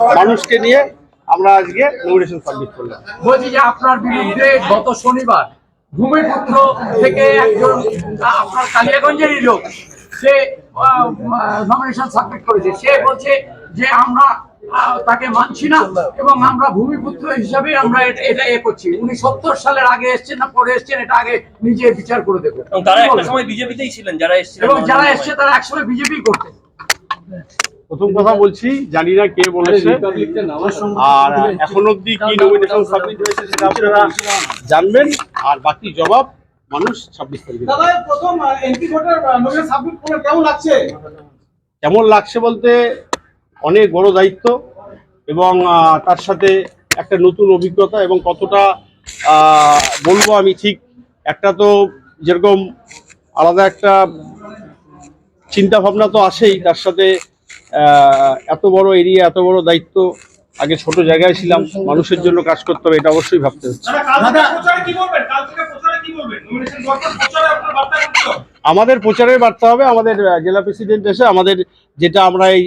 মানুষকে নিয়ে আমরা আজকে নমিনেশন সাবমিট করলাম। বলছি যে আপনার বিরুদ্ধে গত শনিবার ভূমিপুত্র থেকে একজন আপনার কালিয়াগঞ্জেরই লোক সে নমিনেশন সাবমিট করেছে। সে বলছে যে আমরা তাকে মানছি না এবং আমরা ভূমিপুত্র হিসাবে আমরা এটা- এটা এ করছি। উনি সত্তর সালের আগে এসছেন না পরে এসছেন এটা আগে নিজে বিচার করে দেখুন। তারা একটা সময় বিজেপিতেই ছিলেন যারা এসেছিলেন এবং যারা এসছে তারা একসময় বিজেপি করতেন। প্রথম কথা বলছি জানি না কে বলেছে। আর এখন অব্দি কি নমিনেশন সাবমিট হয়েছে সেটা আপনারা জানবেন। আর বাকি জবাব মানুষ ছাব্বিশ তারিখে দাদা প্রথম এমপি ভোটার নোমিনেশন সাবমিট করলে কেমন লাগছে? কেমন লাগছে বলতে অনেক বড় দায়িত্ব এবং তার সাথে একটা নতুন অভিজ্ঞতা এবং কতটা বলব আমি ঠিক একটা তো যেরকম আলাদা একটা চিন্তা ভাবনা তো আসেই তার সাথে এত বড় এরিয়া এত বড় দায়িত্ব আগে ছোট জায়গায় ছিলাম মানুষের জন্য কাজ করতে হবে এটা অবশ্যই ভাবতে হচ্ছে। দাদা কাল থেকে প্রচারে কি বলবেন? কাল থেকে প্রচারে কি বলবেন? নমিনেশন ভোটার প্রচারে আপনার বার্তা করতে হবে। আমাদের প্রচারের বার্তা হবে আমাদের জেলা প্রেসিডেন্ট এসে আমাদের যেটা আমরা এই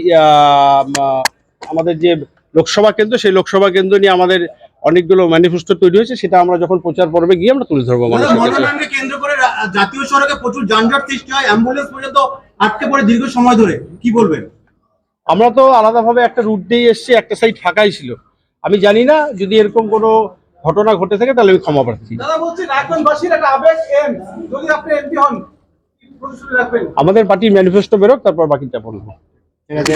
আমাদের যে লোকসভা কেন্দ্র সেই লোকসভা কেন্দ্র নিয়ে আমাদের অনেকগুলো ম্যানিফেস্টো তৈরি হয়েছে সেটা আমরা যখন প্রচার পর্বে গিয়ে আমরা তুলে ধরবো মানুষের কাছে কেন্দ্র করে জাতীয় সড়কে প্রচুর যানজট সৃষ্টি হয় অ্যাম্বুলেন্স পর্যন্ত আটকে পড়ে দীর্ঘ সময় ধরে কি বলবেন? আমরা তো আলাদাভাবে একটা রুট দিয়ে এসছি একটা সাইড ফাঁকাই ছিল। আমি জানি না যদি এরকম কোনো ঘটনা ঘটে থাকে তাহলে আমি ক্ষমা প্রার্থী। দাদা বলছি নারায়ণবাসীর একটা আবেগ এম। যদি আপনি এমপি হন কি প্রতিশ্রুতি রাখবেন? আমাদের পার্টির ম্যানিফেস্টো বেরোক তারপর বাকিটা বলব। ঠিক আছে।